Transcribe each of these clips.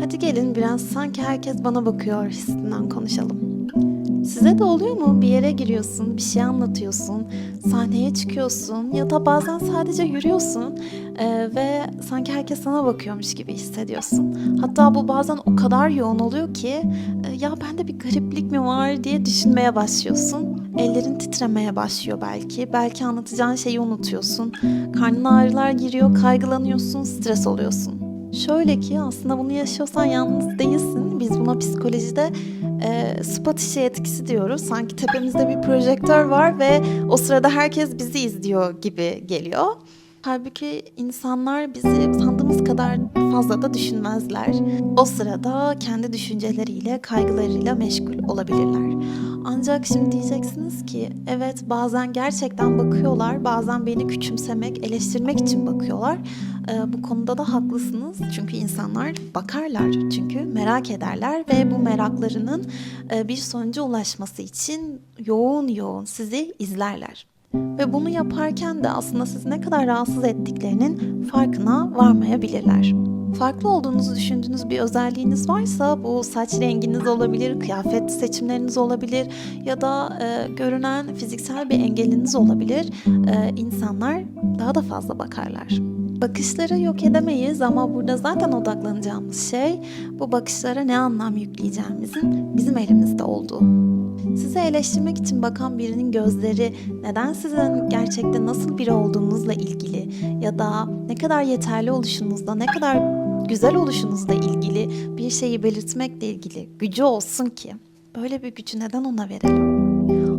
Hadi gelin biraz sanki herkes bana bakıyor hissinden konuşalım. Size de oluyor mu? Bir yere giriyorsun, bir şey anlatıyorsun, sahneye çıkıyorsun ya da bazen sadece yürüyorsun eee, ve sanki herkes sana bakıyormuş gibi hissediyorsun. Hatta bu bazen o kadar yoğun oluyor ki e, ya bende bir gariplik mi var diye düşünmeye başlıyorsun. Ellerin titremeye başlıyor belki. Belki anlatacağın şeyi unutuyorsun. Karnına ağrılar giriyor, kaygılanıyorsun, stres oluyorsun. Şöyle ki aslında bunu yaşıyorsan yalnız değilsin. Biz buna psikolojide e, spot işi etkisi diyoruz. Sanki tepemizde bir projektör var ve o sırada herkes bizi izliyor gibi geliyor. Halbuki insanlar bizi sandığımız kadar fazla da düşünmezler. O sırada kendi düşünceleriyle, kaygılarıyla meşgul olabilirler. Ancak şimdi diyeceksiniz ki evet bazen gerçekten bakıyorlar, bazen beni küçümsemek, eleştirmek için bakıyorlar. Ee, bu konuda da haklısınız. Çünkü insanlar bakarlar. Çünkü merak ederler ve bu meraklarının e, bir sonuca ulaşması için yoğun yoğun sizi izlerler. Ve bunu yaparken de aslında sizi ne kadar rahatsız ettiklerinin farkına varmayabilirler. Farklı olduğunuzu düşündüğünüz bir özelliğiniz varsa bu saç renginiz olabilir, kıyafet seçimleriniz olabilir ya da e, görünen fiziksel bir engeliniz olabilir. E, insanlar daha da fazla bakarlar. Bakışları yok edemeyiz ama burada zaten odaklanacağımız şey bu bakışlara ne anlam yükleyeceğimizin bizim elimizde olduğu. Size eleştirmek için bakan birinin gözleri neden sizin gerçekten nasıl biri olduğunuzla ilgili ya da ne kadar yeterli oluşunuzla, ne kadar güzel oluşunuzla ilgili bir şeyi belirtmekle ilgili gücü olsun ki böyle bir gücü neden ona verelim?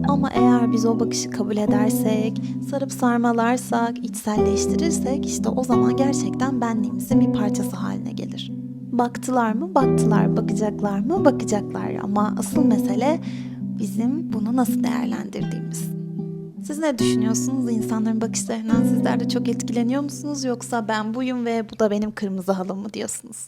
Ama eğer biz o bakışı kabul edersek, sarıp sarmalarsak, içselleştirirsek işte o zaman gerçekten benliğimizin bir parçası haline gelir. Baktılar mı? Baktılar. Bakacaklar mı? Bakacaklar. Ama asıl mesele bizim bunu nasıl değerlendirdiğimiz. Siz ne düşünüyorsunuz? İnsanların bakışlarından sizler de çok etkileniyor musunuz? Yoksa ben buyum ve bu da benim kırmızı halım mı diyorsunuz?